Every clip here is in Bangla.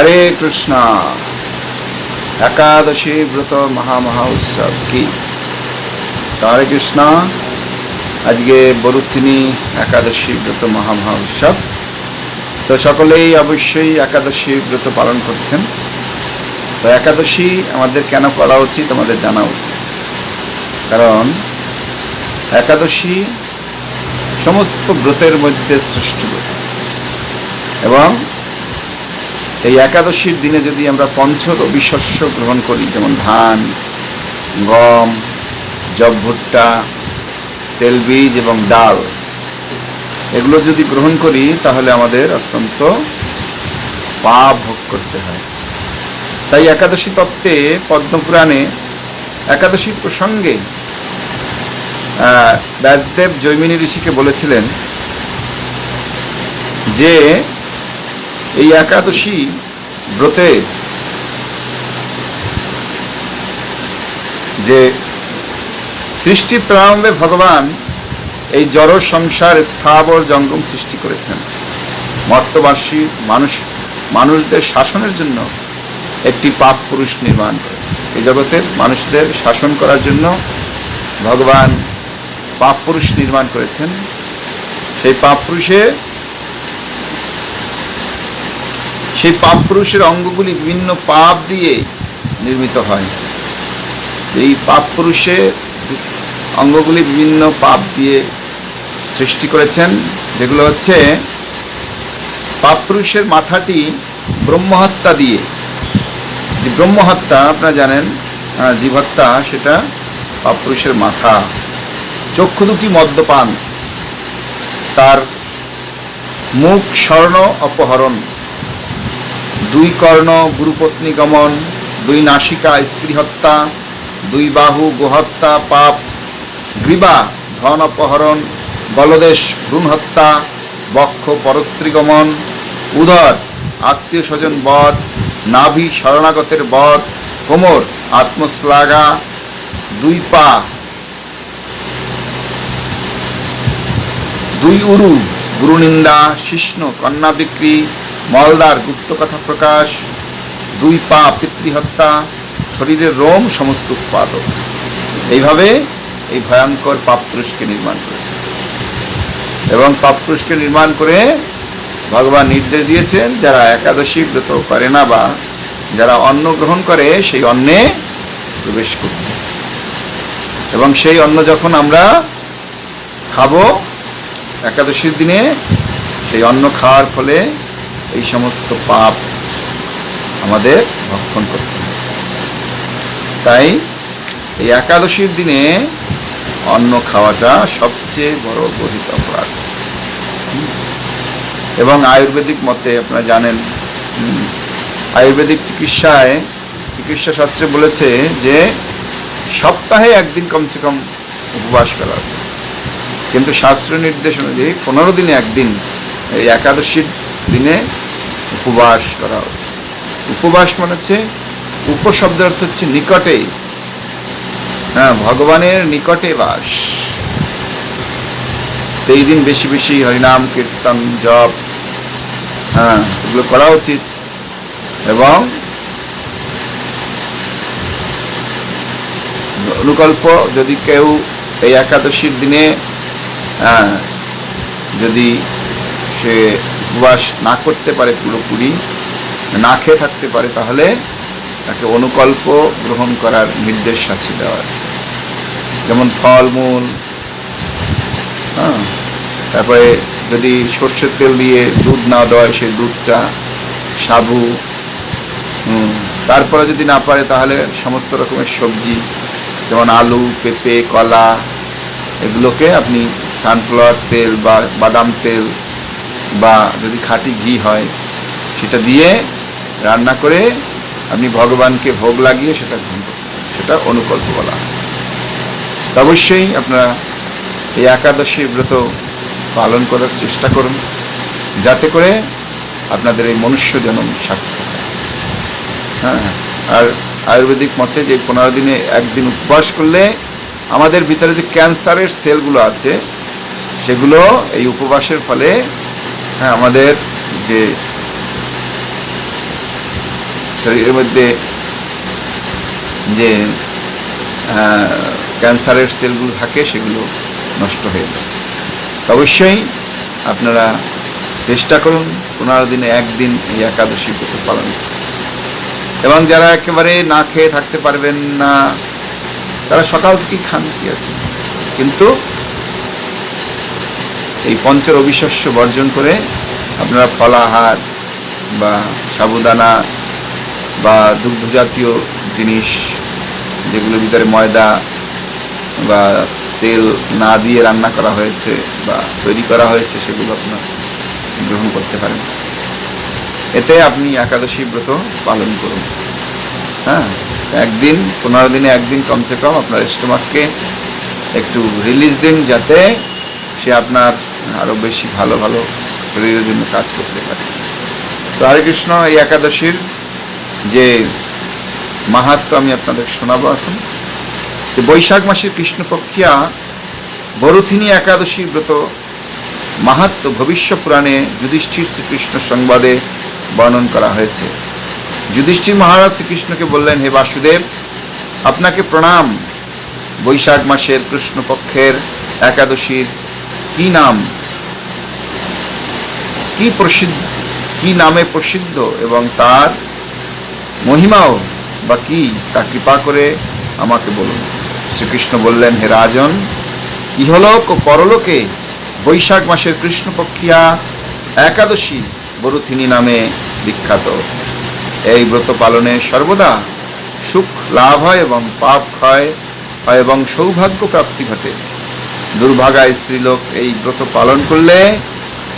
হরে কৃষ্ণ। একাদশী ব্রত মহামহা উৎসব কি? হরে কৃষ্ণ। আজকে বরুত্তিনী একাদশী ব্রত মহামহা উৎসব তো সকলেই অবশ্যই একাদশী ব্রত পালন করছেন। তো একাদশী আমাদের কেন করা উচিত আমাদের জানা উচিত। কারণ একাদশী সমস্ত ব্রতের মধ্যে শ্রেষ্ঠ ব্রত। এবং এই একাদশীর দিনে যদি আমরা পঞ্চরবি শস্য গ্রহণ করি, যেমন ধান, গম জব ভুট্টা তেলবীজ এবং ডাল, এগুলো যদি গ্রহণ করি, তাহলে আমাদের অত্যন্ত পাপ ভোগ করতে হয়। তাই একাদশী তত্ত্বে পদ্মপুরাণে একাদশীর প্রসঙ্গে ব্যাসদেব জৈমিনী ঋষিকে বলেছিলেন যে এই একাদশী ব্রতে যে সৃষ্টি প্রারম্ভে ভগবান এই জড় সংসার স্থাবর জঙ্গম সৃষ্টি করেছেন। মর্তবাসী মানুষ, মানুষদের শাসনের জন্য একটি পাপ পুরুষ নির্মাণ করে। এই জগতের মানুষদের শাসন করার জন্য ভগবান পাপ পুরুষ নির্মাণ করেছেন। সেই পাপ পুরুষে সেই পাপ পুরুষের অঙ্গগুলি বিভিন্ন পাপ দিয়ে নির্মিত হয়। এই পাপ পুরুষের অঙ্গগুলি বিভিন্ন পাপ দিয়ে সৃষ্টি করেছেন। যেগুলো হচ্ছে পাপ পুরুষের মাথাটি ব্রহ্মহত্যা দিয়ে। যে ব্রহ্মহত্যা, আপনারা জানেন জীবহত্যা, সেটা পাপ পুরুষের মাথা। চক্ষু দুটি মদ্যপান। তার মুখ স্বর্ণ অপহরণ। দুই কর্ণ গুরুপত্নী গমন, দুই নাসিকা স্ত্রী হত্যা, দুই বাহু গোহত্যা পাপ, গ্রীবা ধন অপহরণ, বলদেশ ভ্রূণ হত্যা, বক্ষ পরস্ত্রী গমন, উদর আত্মীয় স্বজন বধ, নাভি শরণাগতের বধ, কোমর আত্মশ্লাঘা, দুই পা, দুই উরু গুরুনিন্দা, শিষ্ণ কন্যা বিক্রি মলদার গুপ্ত কথা প্রকাশ, দুই পা পিতৃহত্যা, শরীরের রোম সমস্ত উৎপাদক। এইভাবে এই ভয়ঙ্কর পাপপুরুষকে নির্মাণ করেছে। এবং পাপপুরুষকে নির্মাণ করে ভগবান নির্দেশ দিয়েছেন, যারা একাদশী ব্রত করে না বা যারা অন্ন গ্রহণ করে, সেই অন্নে প্রবেশ করতে। এবং সেই অন্ন যখন আমরা খাব, একাদশীর দিনে সেই অন্ন খাওয়ার ফলে এই সমস্ত পাপ আমাদের ভক্ষণ করতে হবে। তাই এই একাদশীর দিনে অন্ন খাওয়াটা সবচেয়ে বড় গঠিত অপরাধ। এবং আয়ুর্বেদিক মতে আপনারা জানেন আয়ুর্বেদিক চিকিৎসায়, চিকিৎসা শাস্ত্রে বলেছে যে সপ্তাহে একদিন কমসে কম উপবাস করা উচিত। কিন্তু শাস্ত্র নির্দেশ অনুযায়ী পনেরো দিনে একদিন এই একাদশীর দিনে উপবাস করা উচিত উপবাস মানে হচ্ছে উপশব্দের অর্থ হচ্ছে নিকটে। হ্যাঁ ভগবানের নিকটে বাস। এই দিন বেশি বেশি হরিনাম কীর্তন জপ হ্যাঁ এগুলো করা উচিত। এবং অনুকল্প যদি কেউ এই একাদশীর দিনে হ্যাঁ, যদি সে উপবাস না করতে পারে পুরোপুরি, না খেয়ে থাকতে পারে, তাহলে তাকে অনুকল্প গ্রহণ করার নির্দেশ শাস্তি দেওয়া আছে। যেমন ফলমূল হ্যাঁ? তারপরে যদি সর্ষের তেল দিয়ে দুধ না দেওয়া সেই দুধটা, সাবু তারপরে যদি না পারে, তাহলে সমস্ত রকমের সবজি, যেমন আলু, পেঁপে, কলা, এগুলোকে আপনি সানফ্লাওয়ার তেল বা বাদাম তেল বা যদি খাঁটি ঘি হয়, সেটা দিয়ে রান্না করে আপনি ভগবানকে ভোগ লাগিয়ে সেটা। সেটা অনুকল্প বলা অবশ্যই আপনারা এই একাদশী ব্রত পালন করার চেষ্টা করুন, যাতে করে আপনাদের এই মনুষ্য জন্ম সার্থক। হ্যাঁ আর আয়ুর্বেদিক মতে যে পনেরো দিনে একদিন উপবাস করলে আমাদের ভিতরে যে ক্যান্সারের সেলগুলো আছে, সেগুলো এই উপবাসের ফলে হ্যাঁ আমাদের যে শরীরের মধ্যে যে ক্যান্সারের সেলগুলো থাকে, সেগুলো নষ্ট হয়ে যায়। অবশ্যই আপনারা চেষ্টা করুন পনেরো দিনে একদিন এই একাদশী ব্রত পালন এবং যারা একেবারে না খেয়ে থাকতে পারবেন না, তারা সকাল থেকেই খান কি আছে? কিন্তু এই পঞ্চর অবিশ্বাস্য বর্জন করে আপনারা ফলাহার বা সাবুদানা বা দুগ্ধ জাতীয় জিনিস যেগুলোর ভিতরে ময়দা বা তেল না দিয়ে রান্না করা হয়েছে বা তৈরি করা হয়েছে, সেগুলো আপনার গ্রহণ করতে পারেন। এতে আপনি একাদশী ব্রত পালন করুন। হ্যাঁ একদিন, পনেরো দিনে একদিন কমসে কম আপনার স্টোমাককে একটু রিলিজ দিন যাতে সে আপনার আরও বেশি ভালো ভালো শরীরের জন্য কাজ করতে পারে। তো হরে কৃষ্ণ এই একাদশীর যে মাহাত্ম আমি আপনাদের শোনাবো এখন বৈশাখ মাসের কৃষ্ণপক্ষিয়া বরুথিনী একাদশী ব্রত মাহাত্ম ভবিষ্য পুরাণে যুধিষ্ঠির শ্রীকৃষ্ণ সংবাদে বর্ণন করা হয়েছে। যুধিষ্ঠির মহারাজ শ্রীকৃষ্ণকে বললেন, হে বাসুদেব, আপনাকে প্রণাম বৈশাখ মাসের কৃষ্ণপক্ষের একাদশীর কি নাম? কি প্রসিদ্ধ, কি নামে প্রসিদ্ধ এবং তার মহিমাও বা কি? তা কৃপা করে আমাকে বলুন। শ্রীকৃষ্ণ বললেন, হে রাজন, ইহলোক ও পরলোকে বৈশাখ মাসের কৃষ্ণপক্ষিয়া একাদশী বরুথিনী নামে বিখ্যাত। এই ব্রত পালনে সর্বদা সুখ লাভ হয় এবং পাপ ক্ষয় হয় এবং সৌভাগ্য প্রাপ্তি ঘটে। দুর্ভাগা স্ত্রীলোক এই ব্রত পালন করলে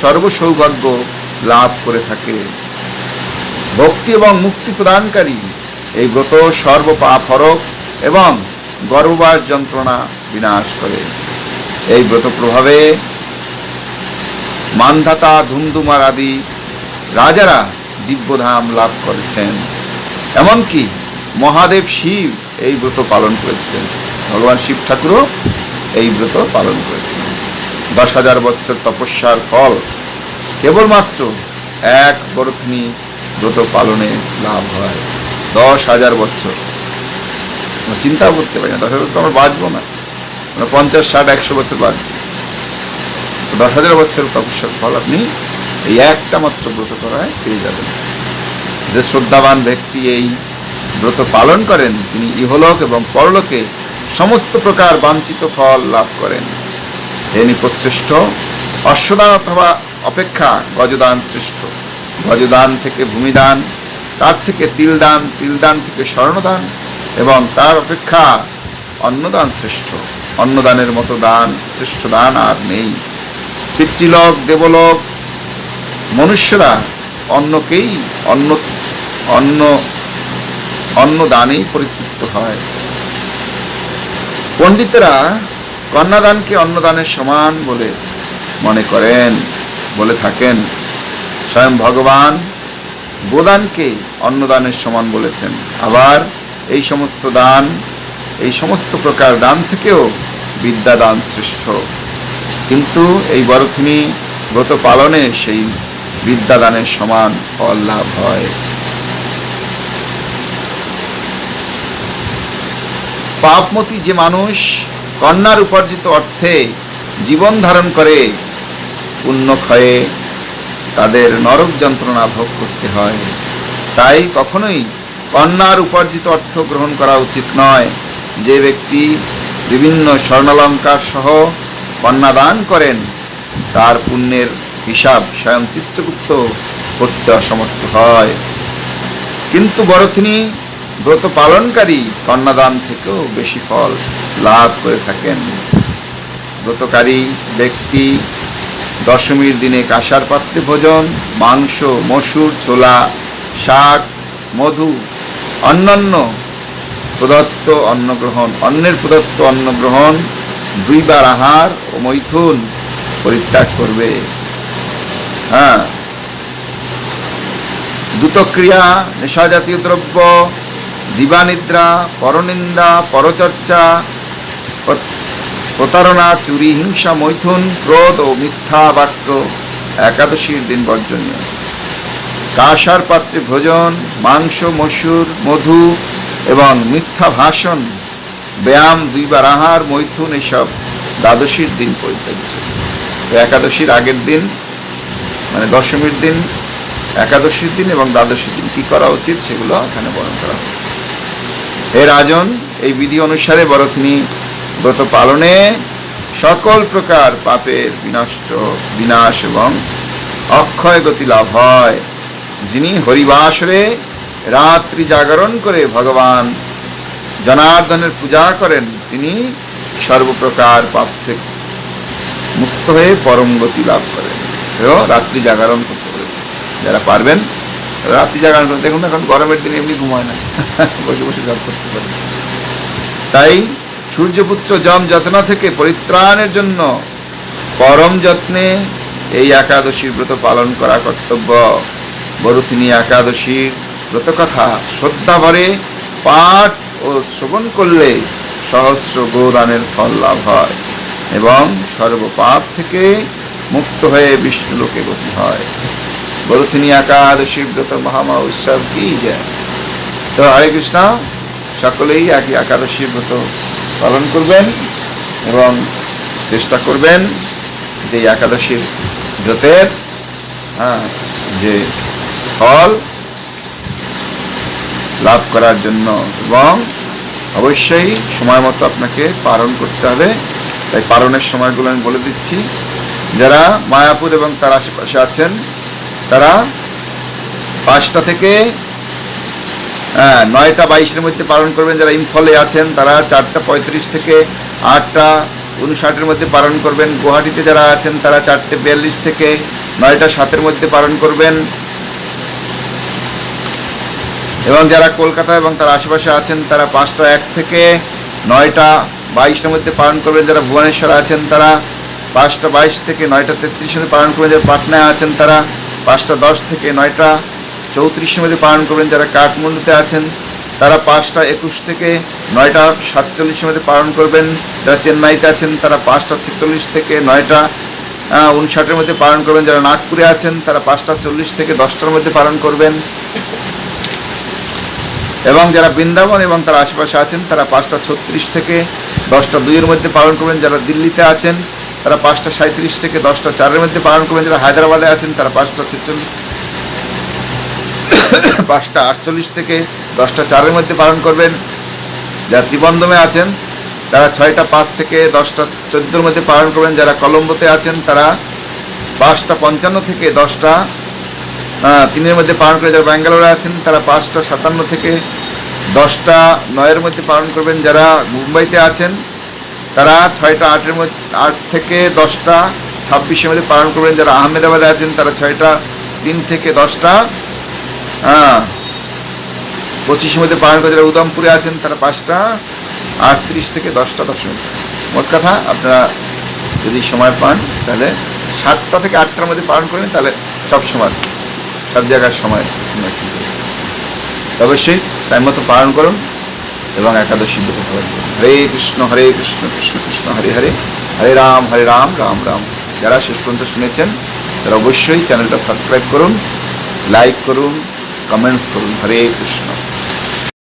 সর্বসৌভাগ্য লাভ করে থাকে। ভক্তি এবং মুক্তি প্রদানকারী এই ব্রত সর্ব পাপ হরক এবং গর্ভবাস যন্ত্রণা বিনাশ করে। এই ব্রত প্রভাবে মানধাতা, ধুমধুমার আদি রাজারা দিব্যধাম লাভ করেছেন। এমনকি মহাদেব শিব এই ব্রত পালন করেছিলেন। ভগবান শিব ঠাকুরও এই ব্রত পালন করেছিলেন। দশ হাজার বছর তপস্যার ফল কেবলমাত্র এক বরথনী ব্রত পালনে লাভ হয়। দশ হাজার বছর। চিন্তা করতে পারি না। দশ হাজার তো আমরা বাঁচবো না। আমরা পঞ্চাশ, ষাট, একশো বছর বাঁচবো। দশ হাজার বছর তপস্যার ফল আপনি এই একটা মাত্র ব্রত করায় পেয়ে যাবেন। যে শ্রদ্ধাবান ব্যক্তি এই ব্রত পালন করেন, তিনি ইহলোক এবং পরলোকে সমস্ত প্রকার বাঞ্ছিত ফল লাভ করেন। হে নিপশ্রেষ্ঠ অশ্বদান অথবা অপেক্ষা গজদান শ্রেষ্ঠ। গজদান থেকে ভূমিদান, তার থেকে তিলদান তিলদান থেকে স্বর্ণদান এবং তার অপেক্ষা অন্নদান শ্রেষ্ঠ। অন্নদানের মতো দান, শ্রেষ্ঠ দান আর নেই। পিতৃলোক, দেবলোক, মনুষ্যরা অন্নকেই অন্ন অন্ন অন্ন দানেই পরিতৃপ্ত হয়। পণ্ডিতরা কন্যাদানকে অন্নদানের সমান বলে মনে করেন, বলে থাকেন। স্বয়ং ভগবান গোদানকে অন্নদানের সমান বলেছেন। আবার এই সমস্ত দান, এই সমস্ত প্রকার দান থেকেও বিদ্যাদান শ্রেষ্ঠ। কিন্তু এই বরথিনী ব্রত পালনে সেই বিদ্যাদানের সমান ফল লাভ হয়। পাপমতি যে মানুষ কন্যার উপার্জিত অর্থে জীবন ধারণ করে পুণ্যক্ষয়ে তাদের নরক যন্ত্রণা ভোগ করতে হয়। তাই কখনোই কন্যার উপার্জিত অর্থ গ্রহণ করা উচিত নয়। যে ব্যক্তি বিভিন্ন স্বর্ণালঙ্কার সহ কন্যা দান করেন, তার পুণ্যের হিসাব স্বয়ং চিত্রগুপ্ত করতে অসমর্থ হয়। কিন্তু বরথিনী ব্রত পালনকারী কন্যাদান থেকেও বেশি ফল লাভ করে থাকেন। ব্রতকারী ব্যক্তি দশমীর দিনে কাঁসার পাত্রে ভোজন, মাংস, মসুর, ছোলা, শাক, মধু, অন্যান্য প্রদত্ত অন্নগ্রহণ অন্যের প্রদত্ত অন্নগ্রহণ, দুইবার আহার ও মৈথুন পরিত্যাগ করবে। হ্যাঁ। দ্রুতক্রিয়া, নেশাজাতীয় দ্রব্য দিবানিদ্রা, পরনিন্দা, পরচর্চা প্রতারণা, চুরি, হিংসা, মৈথুন, ক্রোধ ও মিথ্যা বাক্য একাদশীর দিন বর্জনীয়। কাঁসার পাত্রে ভোজন, মাংস, মসুর, মধু এবং মিথ্যা ভাষণ, ব্যায়াম, দুইবার আহার, মৈথুন এসব দ্বাদশীর দিন পরিত্যাজ্য তো একাদশীর আগের দিন মানে দশমীর দিন, একাদশীর দিন এবং দ্বাদশীর দিন কী করা উচিত সেগুলো এখানে বর্ণন করা হচ্ছে হে রাজন, এই বিধি অনুসারে বড় তিনি ব্রত পালনে সকল প্রকার পাপের বিনষ্ট, বিনাশ এবং অক্ষয় গতি লাভ হয়। যিনি হরিবাসরে রাত্রি জাগরণ করে ভগবান জনার্দনের পূজা করেন, তিনি সর্বপ্রকার পাপ থেকে মুক্ত হয়ে পরম গতি লাভ করেন। রাত্রি জাগরণ করতে বলেছে যারা পারবেন রাত্রি জাগরণ করতে দেখুন এখন গরমের দিনে এমনি ঘুমায় না। বসে বসে জব করতে পারে। তাই সূর্যপুত্র জম যত্না থেকে পরিত্রাণের জন্য পরম যত্নে এই একাদশীর ব্রত পালন করা কর্তব্য। বড় তিনি একাদশীর ব্রত কথা শ্রদ্ধা ভরে পাঠ ও শ্রবণ করলে সহস্র গোদানের ফল লাভ হয় এবং সর্বপাপ থেকে মুক্ত হয়ে বিষ্ণু লোকে গতি হয়। তিনি একাদশী ব্রত মহামা, উৎসব, কি যায় তো হরে কৃষ্ণ, সকলেই একই একাদশী ব্রত পালন করবেন এবং চেষ্টা করবেন যে একাদশীর ব্রতের হ্যাঁ যে ফল লাভ করার জন্য এবং অবশ্যই সময় মতো আপনাকে পালন করতে হবে। তাই পালনের সময়গুলো আমি বলে দিচ্ছি। যারা মায়াপুর এবং তার আশেপাশে আছেন তারা পাঁচটা থেকে হ্যাঁ নয়টা বাইশের মধ্যে পালন করবেন, যারা ইম্ফলে আছেন, তারা চারটা পঁয়ত্রিশ থেকে আটটা উনষাটের মধ্যে পালন করবেন। গুয়াহাটিতে যারা আছেন, তারা চারটে বিয়াল্লিশ থেকে নয়টা সাতের মধ্যে পালন করবেন। এবং যারা কলকাতা এবং তার আশেপাশে আছেন, তারা পাঁচটা এক থেকে নয়টা বাইশের মধ্যে পালন করবেন। যারা ভুবনেশ্বর আছেন, তারা পাঁচটা বাইশ থেকে নয়টা তেত্রিশের মধ্যে পালন করবেন। যারা পাটনায় আছেন, তারা পাঁচটা দশ থেকে নয়টা চৌত্রিশের মধ্যে পালন করবেন। যারা কাঠমান্ডুতে আছেন, তারা পাঁচটা একুশ থেকে নয়টা সাতচল্লিশের মধ্যে পালন করবেন। যারা চেন্নাইতে আছেন, তারা পাঁচটা ছেচল্লিশ থেকে নয়টা উনষাটের মধ্যে পালন করবেন। যারা নাগপুরে আছেন, তারা পাঁচটা চল্লিশ থেকে দশটার মধ্যে পালন করবেন। এবং যারা বৃন্দাবন এবং তার আশেপাশে আছেন, তারা পাঁচটা ছত্রিশ থেকে দশটা দুইয়ের মধ্যে পালন করবেন। যারা দিল্লিতে আছেন তারা পাঁচটা সাঁত্রিশ থেকে দশটা চারের মধ্যে পালন করবেন যারা হায়দ্রাবাদে আছেন তারা পাঁচটা ছেচল্লিশ পাঁচটা আটচল্লিশ থেকে দশটা চারের মধ্যে পালন করবেন। যারা ত্রিবন্ধমে আছেন, তারা ছয়টা পাঁচ থেকে দশটা চোদ্দোর মধ্যে পালন করবেন। যারা কলম্বোতে আছেন, তারা পাঁচটা পঞ্চান্ন থেকে দশটা তিনের মধ্যে পালন করে যারা ব্যাঙ্গালোরে আছেন, তারা পাঁচটা সাতান্ন থেকে দশটা নয়ের মধ্যে পালন করবেন। যারা মুম্বাইতে আছেন তারা ছয়টা আটের মধ্যে, আট থেকে দশটা ছাব্বিশের মধ্যে পালন করবেন। যারা আহমেদাবাদে আছেন, তারা ছয়টা, তিন থেকে দশটা হ্যাঁ পঁচিশের মধ্যে পালন করে যারা উদমপুরে আছেন, তারা পাঁচটা, আটত্রিশ থেকে দশটা দশমিক মোট কথা, আপনারা যদি সময় পান, তাহলে সাতটা থেকে আটটার মধ্যে পালন করেন তাহলে সব সময়। সব জায়গার সময়। অবশ্যই টাইম মতো পালন করুন। এবং একাদশী ব্রত পালন হরে কৃষ্ণ হরে কৃষ্ণ কৃষ্ণ কৃষ্ণ, হরে হরে হরে রাম হরে রাম রাম রাম। যারা শেষ পর্যন্ত শুনেছেন, তারা অবশ্যই চ্যানেলটা সাবস্ক্রাইব করুন, লাইক করুন, কমেন্টস করুন। হরে কৃষ্ণ।